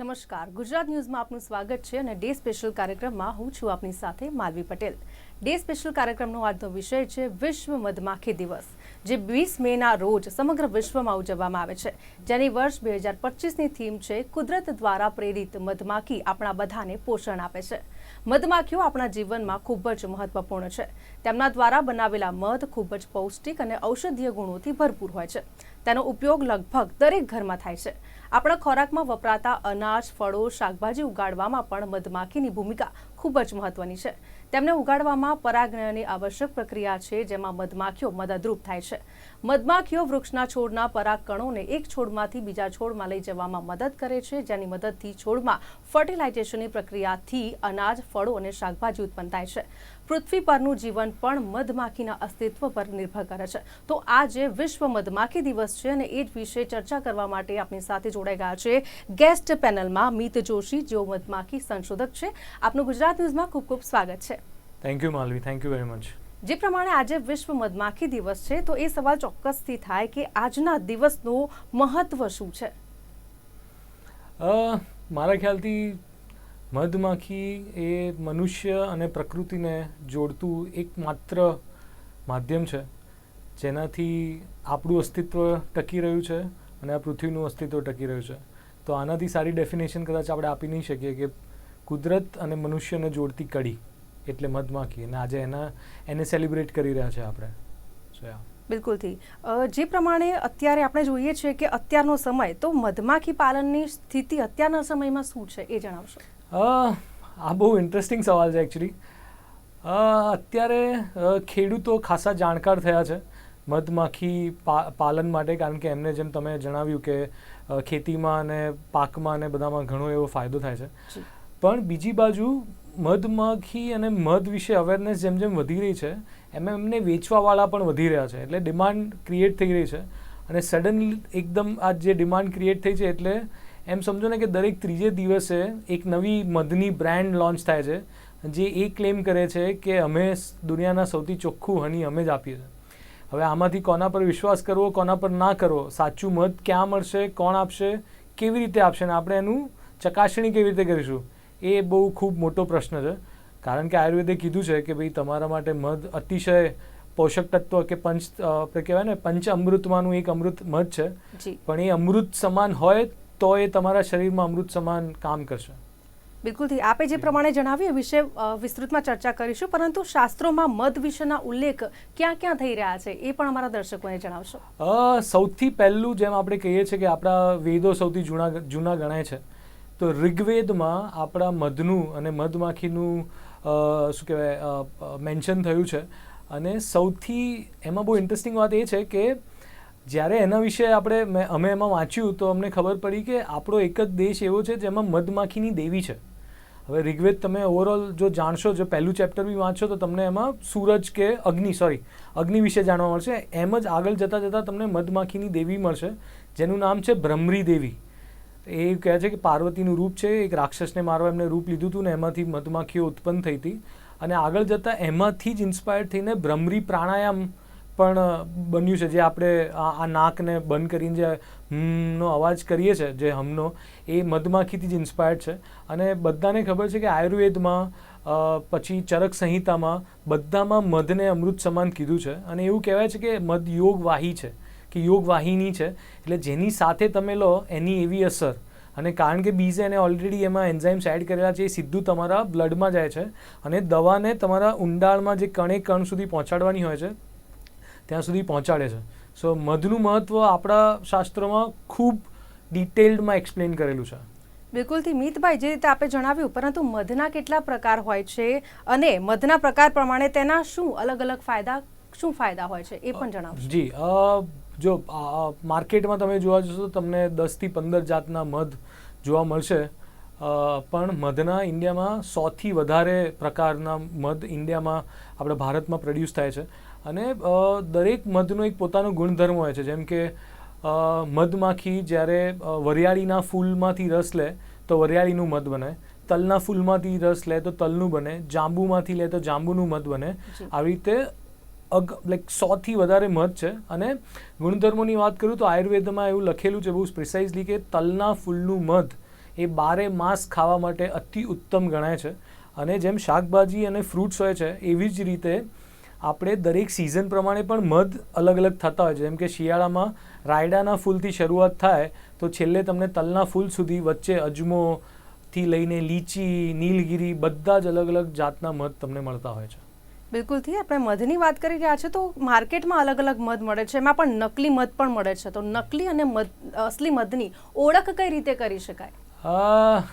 નમસ્કાર. ગુજરાત ન્યૂઝમાં આપનું સ્વાગત છે અને ડે સ્પેશિયલ કાર્યક્રમમાં હું છું આપની સાથે માલવી પટેલ. ડે સ્પેશિયલ કાર્યક્રમનો આજનો વિષય છે વિશ્વ મધમાખી દિવસ, જે વીસ મેના રોજ સમગ્ર વિશ્વમાં ઉજવવામાં આવે છે. જેની વર્ષ બે હજાર પચીસની થીમ છે કુદરત દ્વારા પ્રેરિત મધમાખી આપણા બધાને પોષણ આપે છે. મધમાખીઓ આપણા જીવનમાં ખૂબ જ મહત્વપૂર્ણ છે. તેમના દ્વારા બનાવેલા મધ ખૂબ જ પૌષ્ટિક અને ઔષધીય ગુણોથી ભરપૂર હોય છે. તેનો ઉપયોગ લગભગ દરેક ઘરમાં થાય છે. આપણા ખોરાકમાં વપરાતા અનાજ, ફળો, શાકભાજી ઉગાડવામાં પણ મધમાખીની ભૂમિકા ખૂબ જ મહત્વની છે. તેમને ઉગાડવામાં પરાગણની આવશ્યક પ્રક્રિયા છે, જેમાં મધમાખીઓ મદદરૂપ થાય છે. મધમાખીઓ વૃક્ષના છોડના પરાગકણોને એક છોડમાંથી બીજા છોડમાં લઈ જવામાં મદદ કરે છે, જેની મદદથી છોડમાં ફર્ટિલાઇઝેશનની પ્રક્રિયાથી અનાજ, ફળો અને શાકભાજી ઉત્પન્ન થાય છે. પૃથ્વી પરનું જીવન પણ મધમાખીના અસ્તિત્વ પર નિર્ભર કરે છે. તો આજે વિશ્વ મધમાખી દિવસ છે અને એ જ વિશે ચર્ચા કરવા માટે આપણી સાથે જોડાઈ ગયા છે ગેસ્ટ પેનલમાં મિત જોશી જેઓ મધમાખી સંશોધક છે. આપનું ગુજરાત ન્યૂઝમાં ખૂબ ખૂબ સ્વાગત છે. Thank you Malvi thank you very much જે પ્રમાણે આજે વિશ્વ મધમાખી દિવસ છે તો એ સવાલ ચોક્કસથી થાય કે આજના દિવસનું મહત્વ શું છે? મારા ખ્યાલથી મધમાખી એ મનુષ્ય અને પ્રકૃતિને જોડતું એકમાત્ર માધ્યમ છે, જેનાથી આપણું અસ્તિત્વ ટકી રહ્યું છે અને આ પૃથ્વીનું અસ્તિત્વ ટકી રહ્યું છે. તો આનાથી સારી ડેફિનેશન કદાચ આપણે આપી નહીં શકીએ કે કુદરત અને મનુષ્યને જોડતી કડી એટલે મધમાખી અને આજે એના, એને સેલિબ્રેટ કરી રહ્યા છે આપણે. સો બિલકુલથી. જે પ્રમાણે અત્યારે આપણે જોઈએ છીએ કે અત્યારનો સમય, તો મધમાખી પાલનની સ્થિતિ અત્યારના સમયમાં શું છે એ જણાવશો? આ બહુ ઇન્ટરેસ્ટિંગ સવાલ છે એકચ્યુઅલી અત્યારે ખેડૂતો ખાસા જાણકાર થયા છે મધમાખી પાલન માટે કારણ કે એમને જેમ તમે જણાવ્યું કે ખેતીમાં અને પાકમાં અને બધામાં ઘણો એવો ફાયદો થાય છે. પણ બીજી બાજુ મધમાખી અને મધ વિશે અવેરનેસ જેમ જેમ વધી રહી છે એમ એમને વેચવાવાળા પણ વધી રહ્યા છે. એટલે ડિમાન્ડ ક્રિએટ થઈ રહી છે. અને સડનલી એકદમ આ જે ડિમાન્ડ ક્રિએટ થઈ છે એટલે એમ સમજો ને કે દરેક ત્રીજે દિવસે એક નવી મધની બ્રાન્ડ લોન્ચ થાય છે જે એ ક્લેમ કરે છે કે અમે દુનિયાના સૌથી ચોખ્ખું હની અમે જ આપીએ છીએ. હવે આમાંથી કોના પર વિશ્વાસ કરવો કોના પર ના કરવો સાચું મધ ક્યાં મળશે કોણ આપશે કેવી રીતે આપશે અને આપણે એનું ચકાસણી કેવી રીતે કરીશું એ બહુ ખૂબ મોટો પ્રશ્ન છે. કારણ કે આયુર્વેદે કીધું છે કે ભાઈ તમારા માટે મધ અતિશય પોષક તત્વ કે પંચ આપણે કહેવાય ને પંચ અમૃતમાંનું એક અમૃત મધ છે. પણ એ અમૃત સમાન હોય તો એ તમારા શરીરમાં અમૃત સમાન કામ કરશે. બિલકુલથી. આપે જે પ્રમાણે જણાવ્યું એ વિશે વિસ્તૃતમાં ચર્ચા કરીશું પરંતુ શાસ્ત્રોમાં મધ વિશેના ઉલ્લેખ ક્યાં ક્યાં થઈ રહ્યા છે એ પણ અમારા દર્શકોને જણાવશો. સૌથી પહેલું જેમ આપણે કહીએ છીએ કે આપણા વેદો સૌથી જૂના જૂના ગણાય છે. તો ઋગ્વેદમાં આપણા મધનું અને મધમાખીનું શું કહેવાય મેન્શન થયું છે. અને સૌથી એમાં બહુ ઇન્ટરેસ્ટિંગ વાત એ છે કે જ્યારે એના વિશે આપણે મેં અમે એમાં વાંચ્યું તો અમને ખબર પડી કે આપણો એક જ દેશ એવો છે જેમાં મધમાખીની દેવી છે. હવે ઋગ્વેદ તમે ઓવરઓલ જો જાણશો, જો પહેલું ચેપ્ટર બી વાંચો તો તમને એમાં સૂરજ કે અગ્નિ સોરી અગ્નિ વિશે જાણવા મળશે. એમ જ આગળ જતાં જતાં તમને મધમાખીની દેવી મળશે, જેનું નામ છે ભ્રમરી દેવી. એ કહે છે કે પાર્વતીનું રૂપ છે, એક રાક્ષસને મારવા એમને રૂપ લીધું હતું ને એમાંથી મધમાખીઓ ઉત્પન્ન થઈ હતી. અને આગળ જતાં એમાંથી જ ઇન્સ્પાયર થઈને ભ્રમરી પ્રાણાયામ પણ બન્યું છે. જે આપણે આ નાકને બંધ કરીને જે હમનો અવાજ કરીએ છીએ જે હમનો, એ મધમાખીથી જ ઇન્સ્પાયર્ડ છે. અને બધાને ખબર છે કે આયુર્વેદમાં પછી ચરક સંહિતામાં બધામાં મધને અમૃત સમાન કીધું છે. અને એવું કહેવાય છે કે મધ યોગવાહી છે, કે યોગ વાહિની છે. એટલે જેની સાથે તમે લો, એની એવી અસર. અને કારણ કે બીજે એને ઓલરેડી એમાં એન્ઝાઇમ્સ એડ કરેલા છે, એ સીધું તમારા બ્લડમાં જાય છે. અને દવાને તમારા ઊંડાણમાં જે કણે કણ સુધી પહોંચાડવાની હોય છે ત્યાં સુધી પહોંચાડે છે. સો મધનું મહત્ત્વ આપણા શાસ્ત્રોમાં ખૂબ ડિટેલ્ડમાં એક્સપ્લેન કરેલું છે. બિલકુલથી મિતભાઈ જે રીતે આપે જણાવ્યું પરંતુ મધના કેટલા પ્રકાર હોય છે અને મધના પ્રકાર પ્રમાણે તેના શું અલગ અલગ ફાયદા શું ફાયદા હોય છે એ પણ જણાવશો. જી જો માર્કેટમાં તમે જોવા જશો તો તમને દસથી પંદર જાતના મધ જોવા મળશે. પણ મધના ઇન્ડિયામાં સૌથી વધારે પ્રકારના મધ ઇન્ડિયામાં આપણે ભારતમાં પ્રોડ્યુસ થાય છે. અને દરેક મધનો એક પોતાનો ગુણધર્મ હોય છે. જેમ કે મધમાખી જ્યારે વરિયાળીના ફૂલમાંથી રસ લે તો વરિયાળીનું મધ બને. તલના ફૂલમાંથી રસ લે તો તલનું બને. જાંબુમાંથી લે તો જાંબુનું મધ બને. આવી રીતે અગ લાઈક સોથી વધારે મધ છે. અને ગુણધર્મોની વાત કરું તો આયુર્વેદમાં એવું લખેલું છે બહુ પ્રિસાઇઝલી કે તલના ફૂલનું મધ એ બારે માસ ખાવા માટે અતિ ઉત્તમ ગણાય છે. અને જેમ શાકભાજી અને ફ્રૂટ્સ હોય છે એવી જ રીતે આપણે દરેક સિઝન પ્રમાણે પણ મધ અલગ અલગ થતા હોય છે. જેમ કે શિયાળામાં રાયડાના ફૂલથી શરૂઆત થાય તો છેલ્લે તમને તલના ફૂલ સુધી વચ્ચે અજમોથી લઈને લીચી નીલગીરી બધા જ અલગ અલગ જાતના મધ તમને મળતા હોય છે. બિલકુલથી આપણે મધની વાત કરી રહ્યા છે તો માર્કેટમાં અલગ અલગ મધ મળે છે. એમાં પણ નકલી મધ પણ મળે છે. તો નકલી અને મધ અસલી મધની ઓળખ કઈ રીતે કરી શકાય?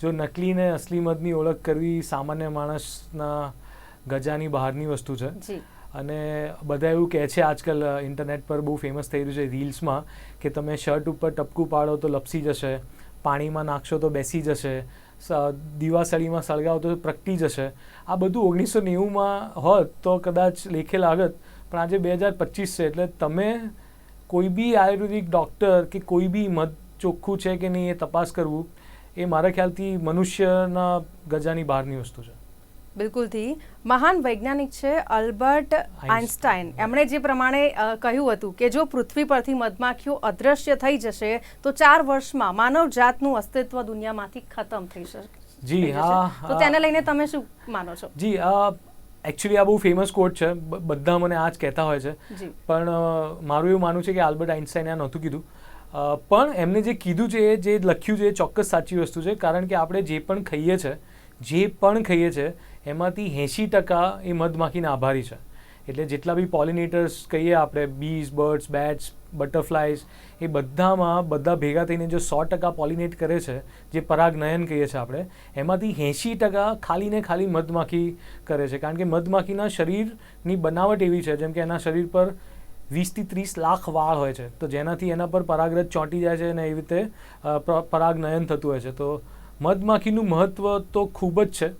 જો નકલી ને અસલી મધની ઓળખ કરવી સામાન્ય માણસના ગજાની બહારની વસ્તુ છે. અને બધા એવું કહે છે આજકાલ ઇન્ટરનેટ પર બહુ ફેમસ થઈ રહ્યું છે રીલ્સમાં કે તમે શર્ટ ઉપર ટપકું પાડો તો લપસી જશે પાણીમાં નાખશો તો બેસી જશે દીવાસળીમાં સળગાવો તો પ્રગટી જશે. આ બધું ઓગણીસો નેવુંમાં હોત તો કદાચ લેખે લાગત પણ આજે બે હજાર પચીસ છે એટલે તમે કોઈ બી આયુર્વેદિક ડૉક્ટર કે કોઈ બી મધ ચોખ્ખું છે કે નહીં એ તપાસ કરવું એ મારા ખ્યાલથી મનુષ્યના ગજાની બહારની વસ્તુ છે. બિલકુલથી. મહાન વૈજ્ઞાનિક છે અલ્બર્ટ આઇન્સ્ટાઈન એમણે જે પ્રમાણે કહ્યું હતું કે જો પૃથ્વી પરથી મધમાખીઓ અદ્રશ્ય થઈ જશે તો ચાર વર્ષમાં માનવ જાતનું અસ્તિત્વ દુનિયામાંથી ખતમ થઈ જશે જી હા તો તેને લઈને તમે શું માનો છો? જી આ એકચ્યુઅલી આ બહુ ફેમસ કોટ છે. બધા મને આ જ કહેતા હોય છે. પણ મારું એવું માનવું છે કે આલ્બર્ટ આઇન્સ્ટાઈને આ નહોતું કીધું. પણ એમને જે કીધું છે જે લખ્યું છે એ ચોક્કસ સાચી વસ્તુ છે. કારણ કે આપણે જે પણ ખાઈએ છે જે પણ ખાઈએ છે એમાંથી એંશી ટકા એ મધમાખીના આભારી છે. એટલે જેટલા બી પોલિનેટર્સ કહીએ આપણે બીઝ બર્ડ્સ બેટ્સ બટરફ્લાયઝ એ બધામાં બધા ભેગા થઈને જો સો ટકા પોલિનેટ કરે છે, જે પરાગનયન કહીએ છીએ આપણે, એમાંથી એંશી ટકા ખાલી ને ખાલી મધમાખી કરે છે. કારણ કે મધમાખીના શરીરની બનાવટ એવી છે, જેમ કે એના શરીર પર વીસથી ત્રીસ લાખ વાળ હોય છે. તો જેનાથી એના પર પરાગરજ ચોંટી જાય છે અને એવી રીતે પરાગનયન થતું હોય છે. તો મધમાખીનું મહત્ત્વ તો ખૂબ જ છે.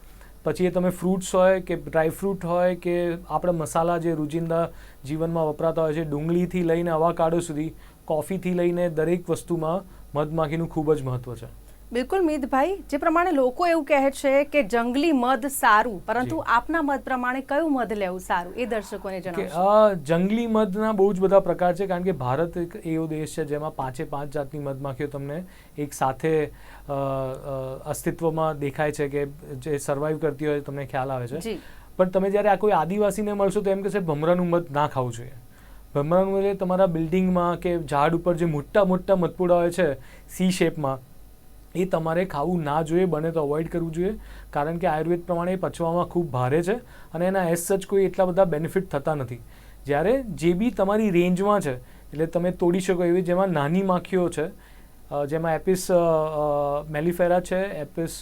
પછી એ તમે ફ્રૂટ્સ હોય કે ડ્રાય ફ્રૂટ હોય કે આપણા મસાલા જે રોજિંદા જીવનમાં વપરાતા હોય છે, ડુંગળીથી લઈને અવાકાડો સુધી, કોફીથી લઈને દરેક વસ્તુમાં મધમાખીનું ખૂબ જ મહત્ત્વ છે. બિલકુલ મિતભાઈ જે પ્રમાણે લોકો એવું કહે છે કે જંગલી મધ સારું પરંતુ આપના મત પ્રમાણે કયું મધ લેવું સારું? એ દર્શકોને કે જંગલી મધના બહુ જ બધા પ્રકાર છે કારણ કે ભારત એક એવો દેશ છે જેમાં પાંચે પાંચ જાતની મધમાખીઓ તમને એક સાથે અસ્તિત્વમાં દેખાય છે કે જે સર્વાઈવ કરતી હોય તમને ખ્યાલ આવે છે. પણ તમે જ્યારે આ કોઈ આદિવાસીને મળશો તો એમ કહેશે ભમરાનું મધ ના ખાવું જોઈએ. ભમરાનું મધ એટલે તમારા બિલ્ડિંગમાં કે ઝાડ ઉપર જે મોટા મોટા મધપુડા હોય છે સી શેપમાં એ તમારે ખાવું ના જોઈએ, બને તો અવોઇડ કરવું જોઈએ. કારણ કે આયુર્વેદ પ્રમાણે એ પચવામાં ખૂબ ભારે છે અને એના એઝ સચ કોઈ એટલા બધા બેનિફિટ થતા નથી. જ્યારે જે બી તમારી રેન્જમાં છે, એટલે તમે તોડી શકો એવી જેમાં નાની માખીઓ છે જેમાં એપિસ મેલિફેરા છે એપિસ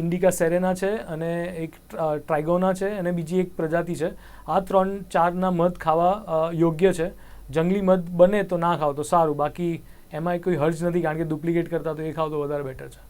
ઇન્ડિકા સેરેના છે અને એક ટ્રાઇગોના છે અને બીજી એક પ્રજાતિ છે. આ ત્રણ ચારના મધ ખાવા યોગ્ય છે. જંગલી મધ બને તો ના ખાવ, તો સારું. બાકી એમાં કોઈ હર્જ નથી કારણ કે ડુપ્લિકેટ કરતા તો એ ખાવ તો વધારે બેટર છે.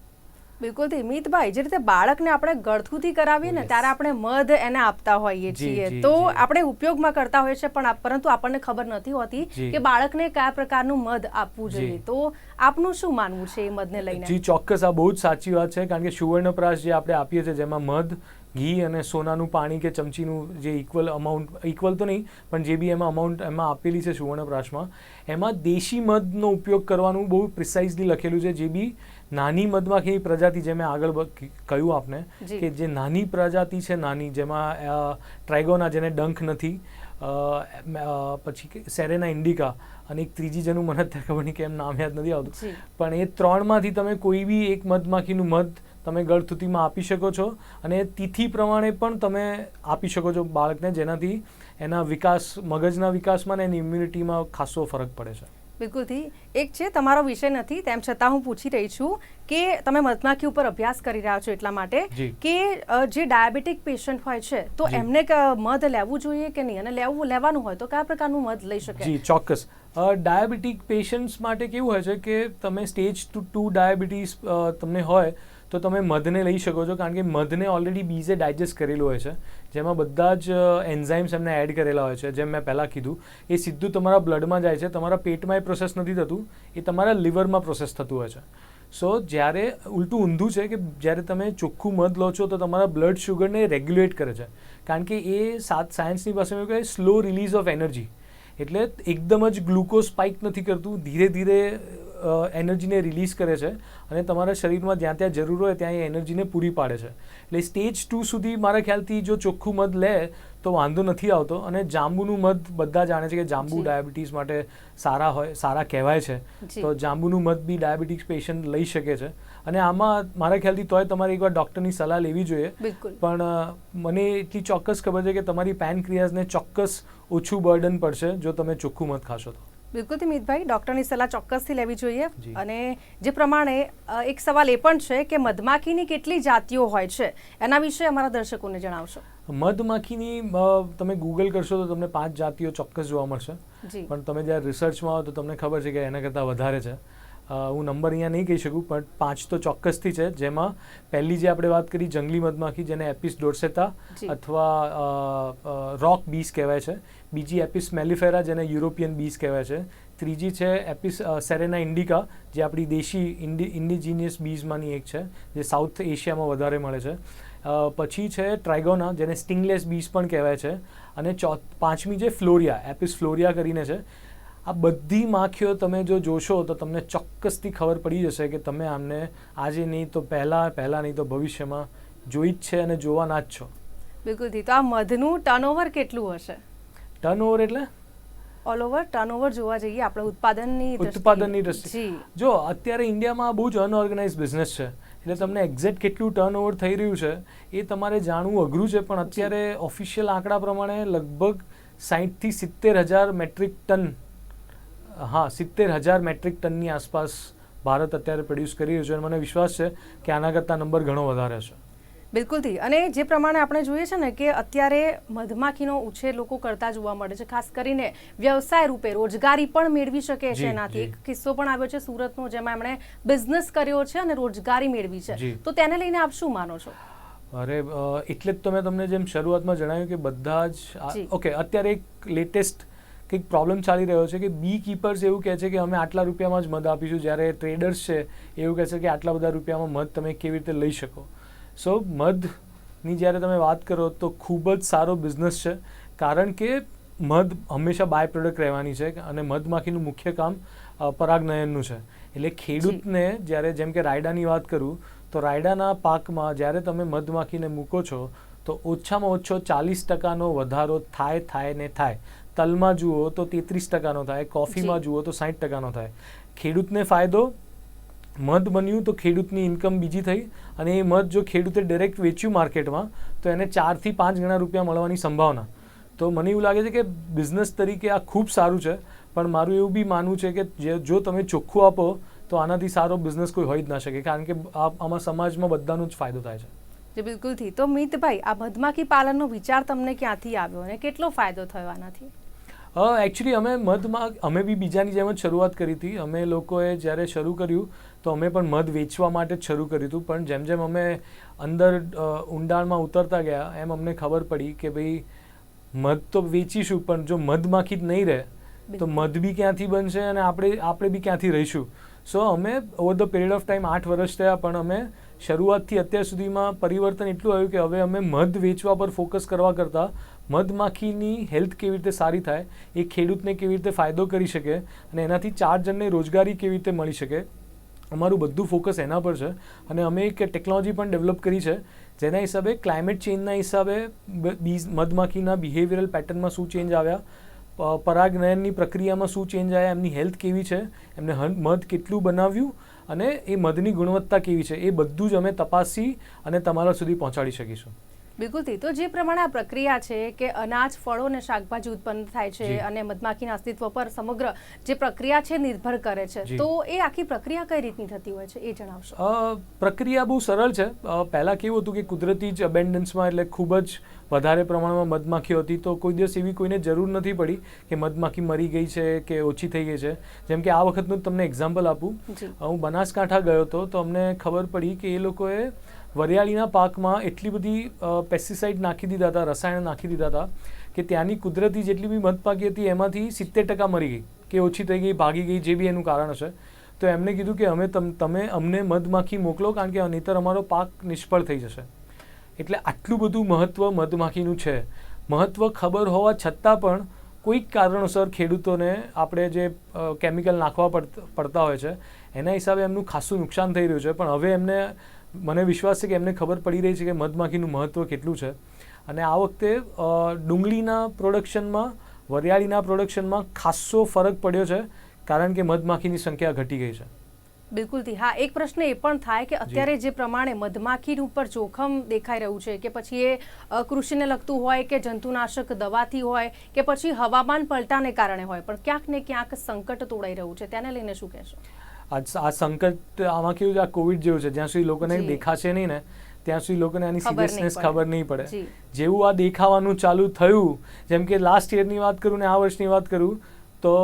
બિલકુલ મિતભાઈ જે રીતે બાળકને આપણે ગળથુથી કરાવીએ ને ત્યારે આપણે મધ એને આપતા હોઈએ છીએ. તો આપણે ઉપયોગમાં કરતા હોઈએ છીએ પણ પરંતુ આપણને ખબર નથી હોતી કે બાળકને કયા પ્રકારનું મધ આપવું જોઈએ. તો આપનું શું માનવું છે એ મધને લઈને? જી ચોક્કસ આ બહુ જ સાચી વાત છે કારણ કે સુવર્ણપ્રાશ જે આપણે આપીએ છીએ જેમાં મધ ઘી અને સોનાનું પાણી કે ચમચીનું જે ઇક્વલ અમાઉન્ટ ઇક્વલ તો નહીં પણ જે બી એમાં અમાઉન્ટ એમાં આપેલી છે સુવર્ણપ્રાશમાં એમાં દેશી મધનો ઉપયોગ કરવાનું બહુ પ્રિસાઇઝલી લખેલું છે. જે બી નાની મધમાખીની પ્રજાતિ જે મેં આગળ કહ્યું આપને કે જે નાની પ્રજાતિ છે નાની જેમાં ટ્રાઇગોના જેને ડંખ નથી એમ, પછી સેરેના ઇન્ડિકા અને એક ત્રીજી જેનું મને અત્યારે ખબર નહીં કેમ નામ યાદ નથી આવતું. પણ એ ત્રણમાંથી તમે કોઈ બી એક મધમાખીનું મધ તમે ગળથુતીમાં આપી શકો છો અને તિથિ પ્રમાણે પણ તમે આપી શકો છો બાળકને જેનાથી એના વિકાસ મગજના વિકાસમાં ને એની ઇમ્યુનિટીમાં ખાસો ફરક પડે છે. બિલકુલથી એક છે તમારો વિષય નથી તેમ છતાં હું પૂછી રહી છું કે તમે મધમાખી ઉપર અભ્યાસ કરી રહ્યા છો એટલા માટે કે જે ડાયાબિટીક પેશન્ટ હોય છે તો એમને મધ લેવું જોઈએ કે નહીં? અને લેવું લેવાનું હોય તો કયા પ્રકારનું મધ લઈ શકે? જી ચોક્કસ. ડાયાબિટીક પેશન્ટ્સ માટે કેવું હોય છે કે તમે સ્ટેજ ટુ ટુ ડાયાબિટીસ તમને હોય તો તમે મધને લઈ શકો છો, કારણ કે મધને ઓલરેડી બીજે ડાયજેસ્ટ કરેલું હોય છે. જેમાં બધા જ એન્ઝાઇમ્સ એમને એડ કરેલા હોય છે, જેમ મેં પહેલાં કીધું. એ સીધું તમારા બ્લડમાં જાય છે, તમારા પેટમાં એ પ્રોસેસ નથી થતું, એ તમારા લિવરમાં પ્રોસેસ થતું હોય છે. સો જ્યારે ઉલટું ઊંધું છે કે જ્યારે તમે ચોખ્ખું મધ લો છો, તો તમારા બ્લડ શુગરને રેગ્યુલેટ કરે છે. કારણ કે એ સાત સાયન્સની પાસે એવું કહે સ્લો રિલીઝ ઓફ એનર્જી એટલે એકદમ જ ગ્લુકોઝ સ્પાઇક નથી કરતું ધીરે ધીરે એનર્જીને રિલીઝ કરે છે અને તમારા શરીરમાં જ્યાં ત્યાં જરૂર હોય ત્યાં એ એનર્જીને પૂરી પાડે છે. એટલે સ્ટેજ ટુ સુધી મારા ખ્યાલથી જો ચોખ્ખું મધ લે તો વાંધો નથી આવતો અને જાંબુનું મધ બધા જાણે છે કે જાંબુ ડાયાબિટીસ માટે સારા હોય સારા કહેવાય છે. તો જાંબુનું મધ બી ડાયાબિટીસ પેશન્ટ લઈ શકે છે. અને આમાં મારા ખ્યાલથી તોય તમારે એકવાર ડૉક્ટરની સલાહ લેવી જોઈએ. પણ મને એટલી ચોક્કસ ખબર છે કે તમારી પેનક્રિયાઝને ચોક્કસ ઓછું બર્ડન પડશે જો તમે ચોખ્ખું મધ ખાશો તો. બિલકુલ તિમિતભાઈ ડૉક્ટરની સલાહ ચોક્કસથી લેવી જોઈએ. અને જે પ્રમાણે એક સવાલ એ પણ છે કે મધમાખીની કેટલી જાતિઓ હોય છે? એના વિશે અમારા દર્શકોને જણાવશો. મધમાખીની તમે ગૂગલ કરશો તો તમને પાંચ જાતિઓ ચોક્કસ જોવા મળશે. પણ તમે જ્યારે રિસર્ચમાં આવો તો તમને ખબર છે કે એના કરતાં વધારે છે. હું નંબર અહીંયા નહીં કહી શકું પણ પાંચ તો ચોક્કસથી છે. જેમાં પહેલી જે આપણે વાત કરી જંગલી મધમાખી જેને એપિસ ડોર્સેટા અથવા રોક બીસ કહેવાય છે. બીજી એપિસ મેલિફેરા જેને યુરોપિયન બીસ કહેવાય છે. ત્રીજી છે એપિસ સેરેના ઇન્ડિકા જે આપણી દેશી ઇન્ડી ઇન્ડિજિનિયસ બીઝમાંની એક છે જે સાઉથ એશિયામાં વધારે મળે છે. પછી છે ટ્રાઇગોના જેને સ્ટિંગલેસ બીજ પણ કહેવાય છે. અને ચો પાંચમી છે ફ્લોરિયા એપિસ ફ્લોરિયા કરીને છે આ બધી માખીઓ તમે જો જોશો તો તમને ચોક્કસથી ખબર પડી જશે કે તમે આમને આજે નહીં તો પહેલાં પહેલાં નહીં તો ભવિષ્યમાં જોઈ જ છે અને જોવાના જ છો. બિલકુલથી તો આ મધનું ટર્નઓવર કેટલું હશે? ટર્નઓવર એટલે? ઓલ ઓવર ટર્નઓવર જોવા જઈએ આપણે ઉત્પાદનની ઉત્પાદનની દ્રષ્ટિએ. જો. અત્યારે ઇન્ડિયામાં બહુ જ અનઓર્ગેનાઇઝ બિઝનેસ છે. એટલે તમને એક્ઝેક્ટ કેટલું ટર્નઓવર થઈ રહ્યું છે એ તમારે જાણવું અઘરું છે પણ અત્યારે ઓફિશિયલ આંકડા પ્રમાણે લગભગ સાહીઠથી સિત્તેર હજાર મેટ્રિક ટન હા સિત્તેર હજાર મેટ્રિક ટનની આસપાસ ભારત અત્યારે પ્રોડ્યુસ કરી રહ્યું છે અને મને વિશ્વાસ છે કે આના કરતાં નંબર ઘણો વધારે છે. બિલકુલથી. અને જે પ્રમાણે આપણે જોઈએ છે ને કે અત્યારે મધમાખીનો ઉછેર લોકો કરતા જોવા મળે છે ખાસ કરીને વ્યવસાય રૂપે રોજગારી પણ મેળવી શકે છે એનાથી. એક કિસ્સો પણ આવ્યો છે સુરતનો જેમાં એમણે બિઝનેસ કર્યો છે અને રોજગારી મેળવી છે. તો તેને લઈને આપ શું માનો છો? અરે એટલે જ તો મેં તમને જેમ શરૂઆતમાં જણાવ્યું કે બધા જ ઓકે અત્યારે એક લેટેસ્ટ કંઈક પ્રોબ્લેમ ચાલી રહ્યો છે કે બી કીપર્સ એવું કહે છે કે અમે આટલા રૂપિયામાં જ મધ આપીશું. જ્યારે ટ્રેડર્સ છે એવું કહે છે કે આટલા બધા રૂપિયામાં મધ તમે કેવી રીતે લઈ શકો? સો મધની જ્યારે તમે વાત કરો તો ખૂબ જ સારો બિઝનેસ છે. કારણ કે મધ હંમેશા બાય પ્રોડક્ટ રહેવાની છે અને મધમાખીનું મુખ્ય કામ પરાગનયનનું છે. એટલે ખેડૂતને જ્યારે જેમ કે રાયડાની વાત કરું તો રાયડાના પાકમાં જ્યારે તમે મધમાખીને મૂકો છો તો ઓછામાં ઓછો ચાલીસ ટકાનો વધારો થાય થાય ને થાય. તલમાં જુઓ તો તેત્રીસ ટકાનો થાય કોફીમાં જુઓ તો સાઠ ટકાનો થાય. ખેડૂતને ફાયદો મધ બન્યું તો ખેડૂતની ઇન્કમ બીજી થઈ અને એ મધ જો ખેડૂતે ડાયરેક્ટ વેચ્યું માર્કેટમાં તો એને ચારથી પાંચ ગણા રૂપિયા મળવાની સંભાવના. તો મને એવું લાગે છે કે બિઝનેસ તરીકે આ ખૂબ સારું છે પણ મારું એવું બી માનવું છે કે જે જો તમે ચોખ્ખું આપો તો આનાથી સારો બિઝનેસ કોઈ હોઈ જ ના શકે કારણ કે આમાં સમાજમાં બધાનો જ ફાયદો થાય છે. જે બિલકુલથી તો મિતભાઈ આ મધમાખી પાલનનો વિચાર તમને ક્યાંથી આવ્યો અને કેટલો ફાયદો થયો આનાથી? એકચ્યુઅલી અમે મધમાં અમે બી બીજાની જેમ જ શરૂઆત કરી હતી. અમે લોકોએ જ્યારે શરૂ કર્યું તો અમે પણ મધ વેચવા માટે જ શરૂ કર્યું હતું. પણ જેમ જેમ અમે અંદર ઊંડાણમાં ઉતરતા ગયા એમ અમને ખબર પડી કે ભાઈ મધ તો વેચીશું પણ જો મધમાખી જ નહીં રહે તો મધ બી ક્યાંથી બનશે અને આપણે આપણે બી ક્યાંથી રહીશું? સો અમે over the period of time આઠ વર્ષ થયા પણ અમે શરૂઆતથી અત્યાર સુધીમાં પરિવર્તન એટલું આવ્યું કે હવે અમે મધ વેચવા પર ફોકસ કરવા કરતાં મધમાખીની હેલ્થ કેવી રીતે સારી થાય, એ ખેડૂતને કેવી રીતે ફાયદો કરી શકે અને એનાથી ચાર જણને રોજગારી કેવી રીતે મળી શકે, અમારું બધું ફોકસ એના પર છે. અને અમે એક ટેકનોલોજી પણ ડેવલપ કરી છે, જેના હિસાબે ક્લાઇમેટ ચેન્જના હિસાબે બીજ, મધમાખીના બિહેવિયરલ પેટર્નમાં શું ચેન્જ આવ્યા પરાગનયનની પ્રક્રિયામાં શું ચેન્જ આવ્યા, એમની હેલ્થ કેવી છે, એમને મધ કેટલું બનાવ્યું અને એ મધની ગુણવત્તા કેવી છે, એ બધું જ અમે તપાસી અને તમારા સુધી પહોંચાડી શકીશું. બિલકુલથી તો જે પ્રમાણે આ પ્રક્રિયા છે કે અનાજ ફળો અને શાકભાજી ઉત્પન્ન થાય છે અને મધમાખીના અસ્તિત્વ પર સમગ્ર જે પ્રક્રિયા છે નિર્ભર કરે છે તો એ આખી પ્રક્રિયા કઈ રીતની થતી હોય છે એ જણાવશો? પ્રક્રિયા બહુ સરળ છે. પહેલાં કેવું હતું કે કુદરતી જ અબેન્ડન્સમાં એટલે ખૂબ જ વધારે પ્રમાણમાં મધમાખીઓ હતી તો કોઈ દિવસ એવી કોઈને જરૂર નથી પડી કે મધમાખી મરી ગઈ છે કે ઓછી થઈ ગઈ છે. જેમ કે આ વખતનું તમને એક્ઝામ્પલ આપું. હું બનાસકાંઠા ગયો હતો તો અમને ખબર પડી કે એ લોકોએ વરિયાળીના પાકમાં એટલી બધી પેસ્ટિસાઇડ નાખી દીધા હતા, રસાયણ નાખી દીધા હતા કે ત્યાંની કુદરતી જેટલી બી મધપાકી હતી એમાંથી સિત્તેર ટકા મરી ગઈ કે ઓછી થઈ ગઈ, ભાગી ગઈ, જે બી એનું કારણ હશે. તો એમણે કીધું કે અમે તમ અમને મધમાખી મોકલો કારણ કે નહીતર અમારો પાક નિષ્ફળ થઈ જશે. એટલે આટલું બધું મહત્ત્વ મધમાખીનું છે. મહત્ત્વ ખબર હોવા છતાં પણ કોઈક કારણોસર ખેડૂતોને આપણે જે કેમિકલ નાખવા પડ- પડતા હોય છે, એના હિસાબે એમનું ખાસું નુકસાન થઈ રહ્યું છે. પણ હવે એમને મને વિશ્વાસ છે કે એમને ખબર પડી રહી છે કે મધમાખીનું મહત્ત્વ કેટલું છે. અને આ વખતે ડુંગળીના પ્રોડક્શનમાં વરિયાળીના પ્રોડક્શનમાં ખાસ્સો ફરક પડ્યો છે કારણ કે મધમાખીની સંખ્યા ઘટી ગઈ છે. બિલકુલથી હા એક પ્રશ્ન એ પણ થાય કે અત્યારે જે પ્રમાણે મધમાખી ઉપર જોખમ દેખાઈ રહ્યું છે કે પછી એ કૃષિને લગતું હોય કે જંતુનાશક દવાથી હોય કે પછી હવામાન પલટાને કારણે હોય પણ ક્યાંક ને ક્યાંક સંકટ તોડાઈ રહ્યું છે. તેને લઈને શું કહેશો? આ સંકટ આમાં કેવું છે? આ કોવિડ જેવું છે. જ્યાં સુધી લોકોને દેખાશે નહીં ને ત્યાં સુધી લોકોને આની સિરિયસનેસ ખબર નહીં પડે. જેવું આ દેખાવાનું ચાલુ થયું જેમ કે લાસ્ટ યરની વાત કરું ને આ વર્ષની વાત કરું તો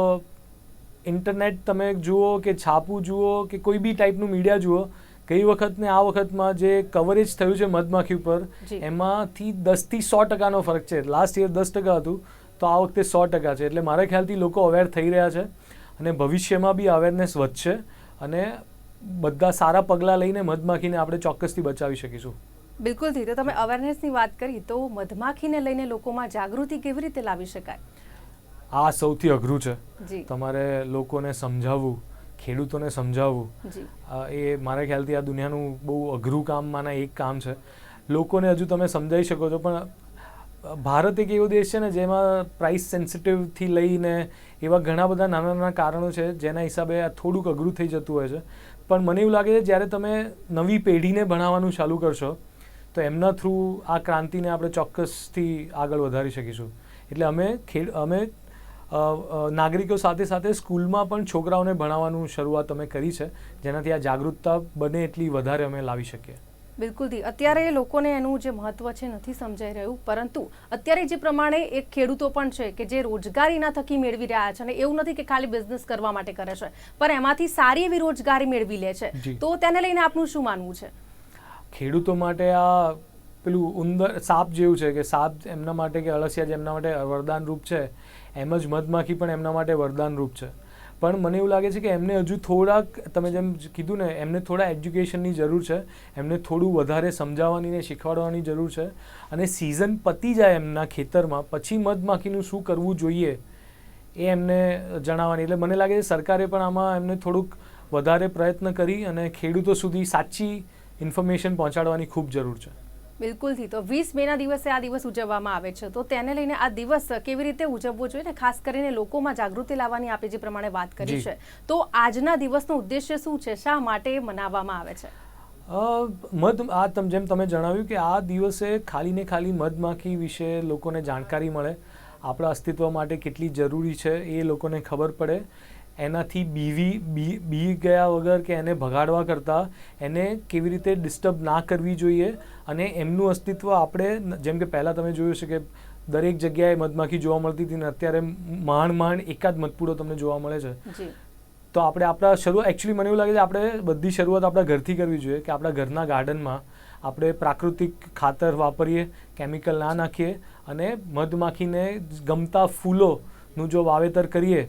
ઇન્ટરનેટ તમે જુઓ કે છાપું જુઓ કે કોઈ બી ટાઈપનું મીડિયા જુઓ ગઈ વખત ને આ વખતમાં જે કવરેજ થયું છે મધમાખી ઉપર. એમાંથી દસથી સો ટકાનો ફરક છે. લાસ્ટ યર દસ ટકા હતું તો આ વખતે સો ટકા છે. એટલે મારા ખ્યાલથી લોકો અવેર થઈ રહ્યા છે અને ભવિષ્યમાં બી અવેરનેસ વધશે. અને બધા સારા પગલાં લઈને મધમાખીને આપણે ચોક્કસથી બચાવી શકીશું. બિલકુલથી તો તમે અવેરનેસની વાત કરી તો મધમાખીને લઈને લોકોમાં જાગૃતિ કેવી રીતે લાવી શકાય? આ સૌથી અઘરું છે. તમારે લોકોને સમજાવવું ખેડૂતોને સમજાવવું એ મારા ખ્યાલથી આ દુનિયાનું બહુ અઘરું કામમાંના એક કામ છે. લોકોને હજુ તમે સમજાવી શકો છો પણ ભારત એક એવો દેશ છે ને જેમાં પ્રાઇસ સેન્સિટિવથી લઈને એવા ઘણા બધા નાના નાના કારણો છે, જેના હિસાબે આ થોડુંક અઘરું થઈ જતું હોય છે. પણ મને એવું લાગે છે, જ્યારે તમે નવી પેઢીને ભણાવવાનું ચાલુ કરશો, તો એમના થ્રુ આ ક્રાંતિને આપણે ચોક્કસથી આગળ વધારી શકીશું. એટલે અમે ખેડ અમે નાગરિકો સાથે સાથે સ્કૂલમાં પણ છોકરાઓને ભણાવવાનું શરૂઆત અમે કરી છે, જેનાથી આ જાગૃતતા બને એટલી વધારે અમે લાવી શકીએ. બિલકુલથી અત્યારે લોકોને એનું જે મહત્વ છે નથી સમજાઈ રહ્યું પરંતુ અત્યારે જે પ્રમાણે એક ખેડૂતો પણ છે કે જે રોજગારીના થકી મેળવી રહ્યા છે અને એવું નથી કે ખાલી બિઝનેસ કરવા માટે કરે છે પણ એમાંથી સારી એવી રોજગારી મેળવી લે છે. તો તેને લઈને આપનું શું માનવું છે? ખેડૂતો માટે આ પેલું ઉંદર સાપ જેવું છે કે સાપ એમના માટે કે અળસિયા જેમના માટે વરદાન રૂપ છે એમ જ મધમાખી પણ એમના માટે વરદાન રૂપ છે. પણ મને એવું લાગે છે કે એમને હજુ થોડાક, તમે જેમ કીધું ને, એમને થોડા એજ્યુકેશનની જરૂર છે. એમને થોડું વધારે સમજાવવાની ને શીખવાડવાની જરૂર છે. અને સિઝન પતી જાય એમના ખેતરમાં, પછી મધમાખીનું શું કરવું જોઈએ એ એમને જણાવવાની. એટલે મને લાગે છે સરકારે પણ આમાં એમને થોડુંક વધારે પ્રયત્ન કરી અને ખેડૂતો સુધી સાચી ઇન્ફોર્મેશન પહોંચાડવાની ખૂબ જરૂર છે. બિલકુલથી. તો વીસ મેના દિવસે આ દિવસ ઉજવવામાં આવે છે. તો તેને લઈને આ દિવસ કેવી રીતે ઉજવવો જોઈએ ને ખાસ કરીને લોકોમાં જાગૃતિ લાવવાની આપે જે પ્રમાણે વાત કરી છે. તો આજના દિવસનો ઉદ્દેશ્ય શું છે? શા માટે મનાવવામાં આવે છે? મધ આ તમ જેમ તમે જણાવ્યું કે આ દિવસે ખાલી ને ખાલી મધમાખી વિશે લોકોને જાણકારી મળે. આપણા અસ્તિત્વ માટે કેટલી જરૂરી છે એ લોકોને ખબર પડે. એનાથી બીવી બી બી ગયા વગર કે એને ભગાડવા કરતાં એને કેવી રીતે ડિસ્ટર્બ ના કરવી જોઈએ અને એમનું અસ્તિત્વ આપણે જેમ કે પહેલાં તમે જોયું છે કે દરેક જગ્યાએ મધમાખી જોવા મળતી હતી ને અત્યારે માંડ માંડ એકાદ મધપૂડો તમને જોવા મળે છે. તો આપણે આપણા શરૂઆત એકચ્યુઅલી મને એવું લાગે છે આપણે બધી શરૂઆત આપણા ઘરથી કરવી જોઈએ કે આપણા ઘરના ગાર્ડનમાં આપણે પ્રાકૃતિક ખાતર વાપરીએ કેમિકલ ના નાખીએ અને મધમાખીને ગમતા ફૂલોનું જો વાવેતર કરીએ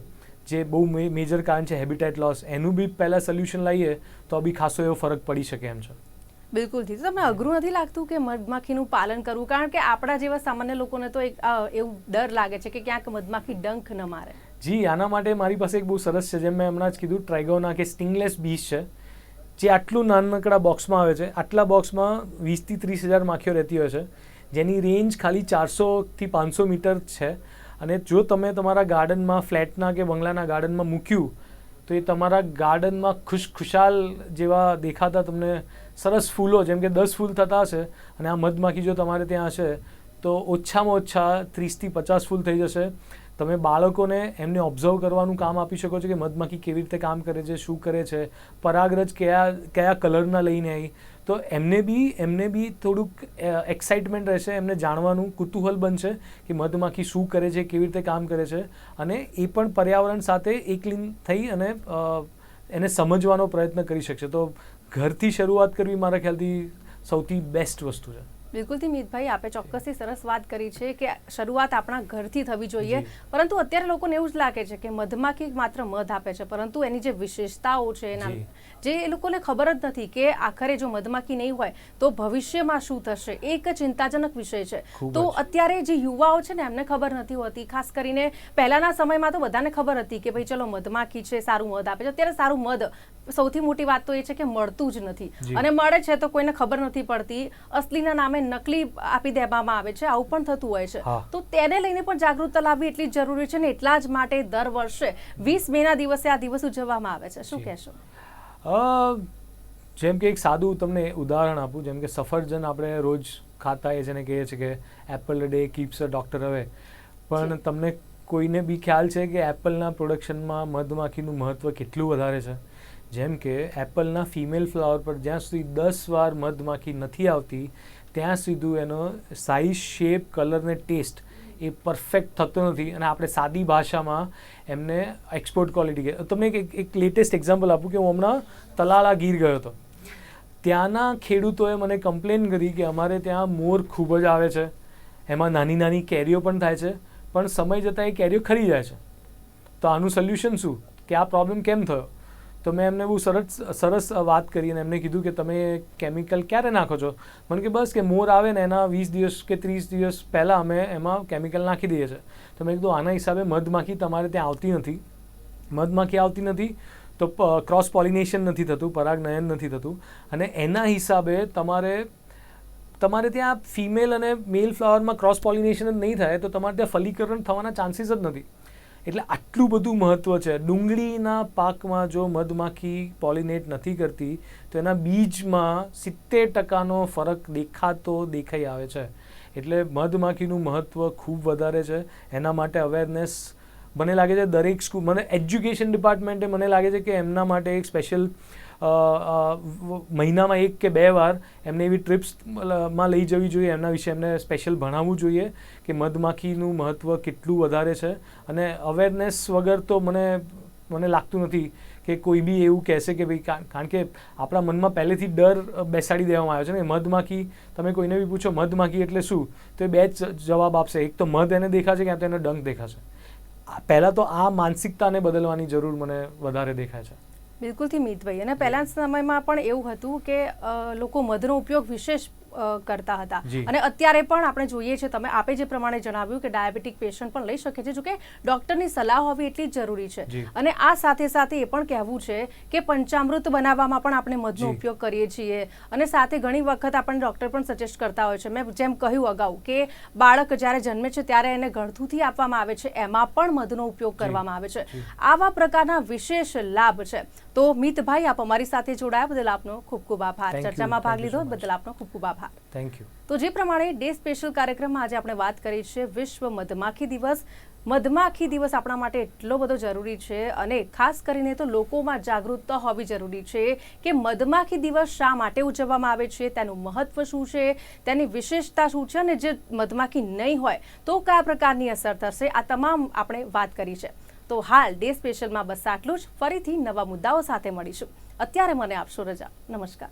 જે બહુ મેજર કારણ છે હેબિટેટ લોસ એનું બી પહેલાં સોલ્યુશન લાવીએ તો બી ખાસો એવો ફરક પડી શકે એમ છે. બિલકુલથી તમને અઘરું નથી લાગતું કે મધમાખીનું પાલન કરવું? કારણ કે આપણા જેવા સામાન્ય લોકોને તો એક એવું ડર લાગે છે કે ક્યાંક મધમાખી ડંખ ન મારે. જી આના માટે મારી પાસે એક બહુ સરસ છે જેમ મેં હમણાં જ કીધું ટ્રાઇગોના કે સ્ટિંગલેસ બીજ છે જે આટલું નાનકડા બોક્સમાં આવે છે આટલા બોક્સમાં વીસથી ત્રીસ હજાર માખીઓ રહેતી હોય છે જેની રેન્જ ખાલી ચારસોથી પાંચસો મીટર છે અને જો તમે તમારા ગાર્ડનમાં, ફ્લેટના કે બંગલાના ગાર્ડનમાં મૂક્યું, તો એ તમારા ગાર્ડનમાં ખુશ ખુશાલ જેવા દેખાતા તમને સરસ ફૂલો, જેમ કે દસ ફૂલ થતા હશે અને આ મધમાખી જો તમારે ત્યાં હશે, તો ઓછામાં ઓછા ત્રીસથી પચાસ ફૂલ થઈ જશે. તમે બાળકોને એમને ઓબ્ઝર્વ કરવાનું કામ આપી શકો છો કે મધમાખી કેવી રીતે કામ કરે છે, શું કરે છે, પરાગરજ કયા કયા કલરના લઈને આવી. તો એમને બી એમને બી થોડુંક એક્સાઇટમેન્ટ રહેશે, એમને જાણવાનું કુતૂહલ બનશે કે મધમાખી શું કરે છે, કેવી રીતે કામ કરે છે. અને એ પણ પર્યાવરણ સાથે એકલીન થઈ અને એને સમજવાનો પ્રયત્ન કરી શકશે. તો ઘરથી શરૂઆત કરવી મારા ખ્યાલથી સૌથી બેસ્ટ વસ્તુ છે. બિલકુલથી મીતભાઈ આપે ચોક્કસથી સરસ વાત કરી છે કે શરૂઆત આપણા ઘરથી થવી જોઈએ. પરંતુ અત્યારે લોકોને એવું જ લાગે છે કે મધમાખી માત્ર મધ આપે છે પરંતુ એની જે વિશેષતાઓ છે એના જી. એ લોકોને ખબર જ નથી કે આખરે જો મધમાખી નહીં હોય તો ભવિષ્યમાં શું થશે? એક ચિંતાજનક વિષય છે. તો અત્યારે જે યુવાઓ છે ને એમને ખબર નથી હોતી. ખાસ કરીને પહેલાના સમયમાં તો બધાને ખબર હતી કે ભાઈ ચલો મધમાખી છે સારું મધ આપે છે. અત્યારે સારું મધ સૌથી મોટી વાત તો એ છે કે મળતું જ નથી. અને મળે છે તો કોઈને ખબર નથી પડતી. અસલીના નામે નકલી આપી દેવામાં આવે છે. આવું પણ થતું હોય છે. તો તેને લઈને પણ જાગૃતતા લાવવી એટલી જ જરૂરી છે ને એટલા જ માટે દર વર્ષે વીસ મેના દિવસે આ દિવસ ઉજવવામાં આવે છે. શું કહેશો? જેમ કે એક સાદું તમને ઉદાહરણ આપું જેમ કે સફરજન આપણે રોજ ખાતા એ જેને કહીએ છીએ કે apple day keeps a doctor હવે પણ તમને કોઈને બી ખ્યાલ છે કે એપલના પ્રોડક્શનમાં મધમાખીનું મહત્ત્વ કેટલું વધારે છે? જેમ કે એપલના ફિમેલ ફ્લાવર પર જ્યાં સુધી દસ વાર મધમાખી નથી આવતી ત્યાં સુધી એનો સાઇઝ શેપ કલર ને ટેસ્ટ એ પરફેક્ટ થતો નથી અને આપણે સાદી ભાષામાં એમને એક્સપોર્ટ ક્વોલિટી તમને એક એક લેટેસ્ટ એક્ઝામ્પલ આપું કે હું હમણાં તલાળા ગીર ગયો હતો. ત્યાંના ખેડૂતોએ મને કમ્પ્લેન કરી કે અમારે ત્યાં મોર ખૂબ જ આવે છે. એમાં નાની નાની કેરીઓ પણ થાય છે, પણ સમય જતાં એ કેરીઓ ખરી જાય છે. તો આનું સોલ્યુશન શું? કે આ પ્રોબ્લેમ કેમ થયો? તો મેં એમને બહુ સરસ સરસ વાત કરી અને એમને કીધું કે તમે કેમિકલ ક્યારે નાખો છો? મને કે બસ કે મોર આવે ને એના વીસ દિવસ કે ત્રીસ દિવસ પહેલાં અમે એમાં કેમિકલ નાખી દઈએ છીએ. તો મેં કીધું આના હિસાબે મધમાખી તમારે ત્યાં આવતી નથી. મધમાખી આવતી નથી, તો ક્રોસ પોલિનેશન નથી થતું, પરાગનયન નથી થતું. અને એના હિસાબે તમારે તમારે ત્યાં ફિમેલ અને મેલ ફ્લાવરમાં ક્રોસ પોલિનેશન જ નહીં થાય, તો તમારે ત્યાં ફલીકરણ થવાના ચાન્સીસ જ નથી. એટલે આટલું બધું મહત્ત્વ છે. ડુંગળીના પાકમાં જો મધમાખી પોલિનેટ નથી કરતી, તો એના બીજમાં સિત્તેર ટકાનો ફરક દેખાતો દેખાઈ આવે છે. એટલે મધમાખીનું મહત્ત્વ ખૂબ વધારે છે. એના માટે અવેરનેસ મને લાગે છે દરેક સ્કૂલ, મને એજ્યુકેશન ડિપાર્ટમેન્ટે મને લાગે છે કે એમના માટે એક સ્પેશિયલ મહિનામાં એક કે બે વાર એમને એવી ટ્રીપ્સમાં લઈ જવી જોઈએ. એમના વિશે એમને સ્પેશિયલ ભણાવવું જોઈએ કે મધમાખીનું મહત્ત્વ કેટલું વધારે છે. અને અવેરનેસ વગર તો મને મને લાગતું નથી કે કોઈ બી એવું કહેશે કે ભાઈ કારણ કે આપણા મનમાં પહેલેથી ડર બેસાડી દેવામાં આવ્યો છે ને. મધમાખી, તમે કોઈને બી પૂછો મધમાખી એટલે શું? તો એ બે જ જવાબ આપશે. એક તો મધ એને દેખાશે કે તો એને ડંખ દેખાશે. પહેલાં તો આ માનસિકતાને બદલવાની જરૂર મને વધારે દેખાય છે. બિલકુલથી મિતભાઈ અને પહેલાના સમયમાં પણ એવું હતું કે લોકો મધનો ઉપયોગ વિશેષ કરતા હતા. અને અત્યારે પણ આપણે જોઈએ છે તમે આપે જે પ્રમાણે જણાવ્યું કે ડાયાબિટીક પેશન્ટ પણ લઈ શકે છે જો કે ડોક્ટરની સલાહ હોવી એટલી જ જરૂરી છે. અને આ સાથે સાથે એ પણ કહેવું છે કે પંચામૃત બનાવવામાં પણ આપણે મધનો ઉપયોગ કરીએ છીએ. અને સાથે ઘણી વખત આપણને ડોક્ટર પણ સજેસ્ટ કરતા હોય છે. મેં જેમ કહ્યું અગાઉ કે બાળક જ્યારે જન્મે છે ત્યારે એને ગળથુથી આપવામાં આવે છે એમાં પણ મધનો ઉપયોગ કરવામાં આવે છે. આવા પ્રકારના વિશેષ લાભ છે. તો મિતભાઈ આપ અમારી સાથે જોડાયા. બદલ આપનો ખૂબ ખૂબ આભાર. ચર્ચામાં ભાગ લીધો. બદલ આપનો ખૂબ ખૂબ આભાર. થેન્ક યુ તો જે પ્રમાણે ડે સ્પેશિયલ કાર્યક્રમમાં આજે આપણે વાત કરી છે વિશ્વ મધમાખી દિવસ. મધમાખી દિવસ આપણા માટે એટલો બધો જરૂરી છે અને ખાસ કરીને તો લોકોમાં જાગૃતતા હોવી જરૂરી છે કે મધમાખી દિવસ શા માટે ઉજવવામાં આવે છે તેનું મહત્વ શું છે તેની વિશેષતા શું છે અને જે મધમાખી નહીં હોય તો કયા પ્રકારની અસર થશે આ તમામ આપણે વાત કરી છે. તો હાલ ડે સ્પેશિયલમાં બસ આટલું જ. ફરીથી નવા મુદ્દાઓ સાથે મળીશું. અત્યારે મને આપશો રજા. નમસ્કાર.